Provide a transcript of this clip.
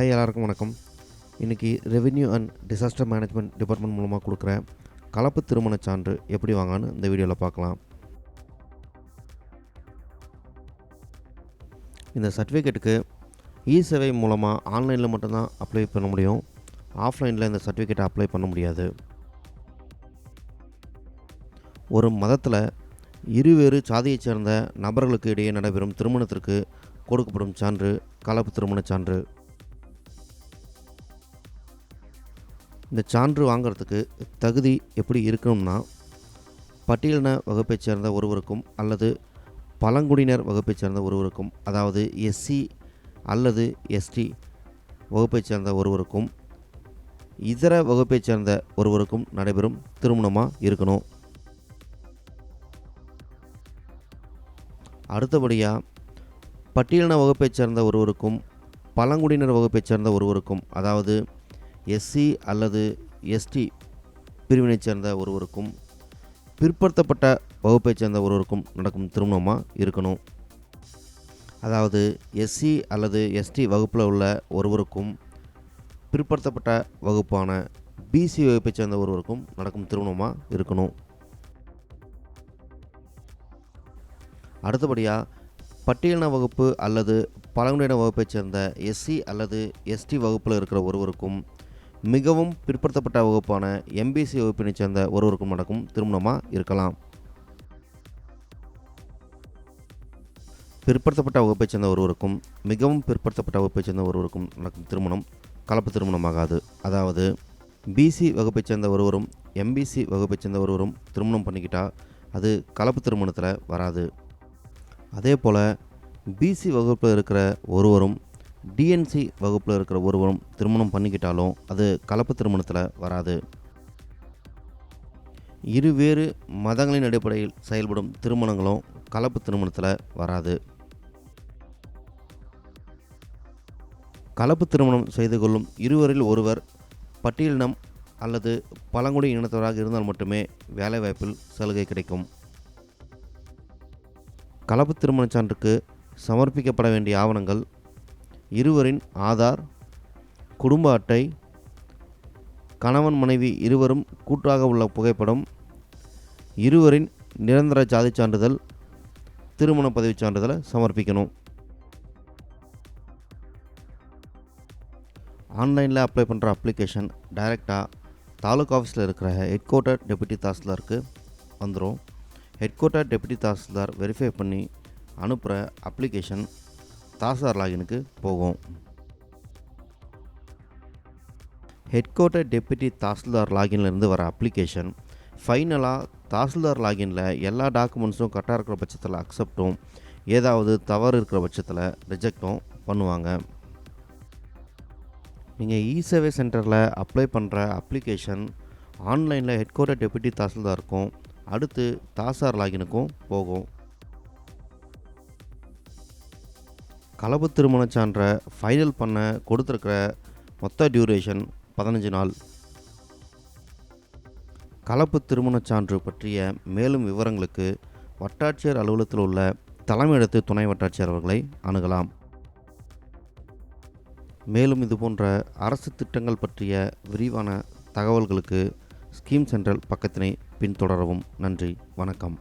High எல்லாருக்கும் வணக்கம். இன்றைக்கி revenue and disaster management department மூலமாக கொடுக்குற கலப்பு திருமணச் சான்று எப்படி வாங்கன்னு இந்த வீடியோவில் பார்க்கலாம். இந்த சர்டிஃபிகேட்டுக்கு இ சேவை மூலமாக ஆன்லைனில் மட்டும்தான் அப்ளை பண்ண முடியும். ஆஃப்லைனில் இந்த சர்டிஃபிகேட்டை அப்ளை பண்ண முடியாது. ஒரு மதத்தில் இருவேறு சாதியைச் சேர்ந்த நபர்களுக்கு இடையே நடைபெறும் திருமணத்திற்கு கொடுக்கப்படும் சான்று கலப்பு திருமணச் சான்று. இந்த சான்று வாங்குறதுக்கு தகுதி எப்படி இருக்கணும்னா பட்டியலின வகுப்பைச் சேர்ந்த ஒருவருக்கும் அல்லது பழங்குடியினர் வகுப்பைச் சேர்ந்த ஒருவருக்கும் அதாவது எஸ்சி அல்லது எஸ்டி வகுப்பைச் சேர்ந்த ஒருவருக்கும் இதர வகுப்பைச் சேர்ந்த ஒருவருக்கும் நடைபெறும் திருமணமாக இருக்கணும். அடுத்தபடியாக பட்டியலின வகுப்பைச் சேர்ந்த ஒருவருக்கும் பழங்குடியினர் வகுப்பைச் சேர்ந்த ஒருவருக்கும் அதாவது எஸ்சி அல்லது எஸ்டி பிரிவினைச் சேர்ந்த ஒருவருக்கும் பிற்படுத்தப்பட்ட வகுப்பைச் சேர்ந்த ஒருவருக்கும் நடக்கும் திருமணமாக இருக்கணும். அதாவது எஸ்சி அல்லது எஸ்டி வகுப்பில் உள்ள ஒருவருக்கும் பிற்படுத்தப்பட்ட வகுப்பான பிசி வகுப்பைச் சேர்ந்த ஒருவருக்கும் நடக்கும் திருமணமாக இருக்கணும். அடுத்தபடியாக பட்டியலின வகுப்பு அல்லது பழங்குடியின வகுப்பைச் சேர்ந்த எஸ்சி அல்லது எஸ்டி வகுப்பில் இருக்கிற ஒருவருக்கும் மிகவும் பிற்படுத்தப்பட்ட வகுப்பான எம்பிசி வகுப்பினைச் சேர்ந்த ஒருவருக்கும் நடக்கும் திருமணமாக இருக்கலாம். பிற்படுத்தப்பட்ட வகுப்பைச் சேர்ந்த ஒருவருக்கும் மிகவும் பிற்படுத்தப்பட்ட வகுப்பைச் சேர்ந்த ஒருவருக்கும் நடக்கும் திருமணம் கலப்பு திருமணமாகாது. அதாவது பிசி வகுப்பைச் சேர்ந்த ஒருவரும் எம்பிசி வகுப்பைச் சேர்ந்த ஒருவரும் திருமணம் பண்ணிக்கிட்டால் அது கலப்பு திருமணத்தில் வராது. அதே போல் பிசி வகுப்பில் இருக்கிற ஒருவரும் டிஎன்சி வகுப்பில் இருக்கிற ஒருவரும் திருமணம் பண்ணிக்கிட்டாலும் அது கலப்பு திருமணத்தில் வராது. இருவேறு மதங்களின் அடிப்படையில் செயல்படும் திருமணங்களும் கலப்பு திருமணத்தில் வராது. கலப்பு திருமணம் செய்து கொள்ளும் இருவரில் ஒருவர் பட்டியலினம் அல்லது பழங்குடி இனத்தவராக இருந்தால் மட்டுமே வேலைவாய்ப்பில் சலுகை கிடைக்கும். கலப்பு திருமணச் சான்றுக்கு சமர்ப்பிக்கப்பட வேண்டிய ஆவணங்கள் இருவரின் ஆதார் குடும்ப அட்டை கணவன் மனைவி இருவரும் கூட்டாக உள்ள புகைப்படம் இருவரின் நிரந்தர ஜாதி சான்றிதழ் திருமண பதவிச் சான்றிதழை சமர்ப்பிக்கணும். ஆன்லைனில் அப்ளை பண்ணுற அப்ளிகேஷன் டைரெக்டாக தாலுக் ஆஃபீஸில் இருக்கிற ஹெட் குவார்ட்டர் டெபுட்டி தாசில்தாருக்கு வந்துடும் head quarter deputy tahsildar verify பண்ணி அனுப்புகிற அப்ளிகேஷன் தாசார் லாகினுக்கு போகும். ஹெட் குவார்ட்டர் தாசில்தார் லாகின்லேருந்து வர அப்ளிகேஷன் ஃபைனலாக தாசில்தார் லாகினில் எல்லா டாக்குமெண்ட்ஸும் கரெக்டாக இருக்கிற பட்சத்தில் அக்செப்டும் ஏதாவது தவறு இருக்கிற பட்சத்தில் ரிஜெக்டும் பண்ணுவாங்க. நீங்கள் இ சேவை சென்டரில் அப்ளை பண்ணுற அப்ளிகேஷன் ஆன்லைனில் ஹெட் குவார்ட்டர் டெபுட்டி தாசில்தாருக்கும் அடுத்து தாசார் லாகினுக்கும் போகும். கலப்பு திருமணச் சான்றை ஃபைனல் பண்ண கொடுத்துருக்கிற மொத்த டியூரேஷன் பதினஞ்சு நாள். கலப்பு திருமணச் சான்று பற்றிய மேலும் விவரங்களுக்கு வட்டாட்சியர் அலுவலகத்தில் உள்ள தலைமையிடத்து துணை வட்டாட்சியர் அவர்களை அணுகலாம். மேலும் இது போன்ற அரசு திட்டங்கள் பற்றிய விரிவான தகவல்களுக்கு ஸ்கீம் சென்ட்ரல் பக்கத்தினை பின்தொடரவும். நன்றி வணக்கம்.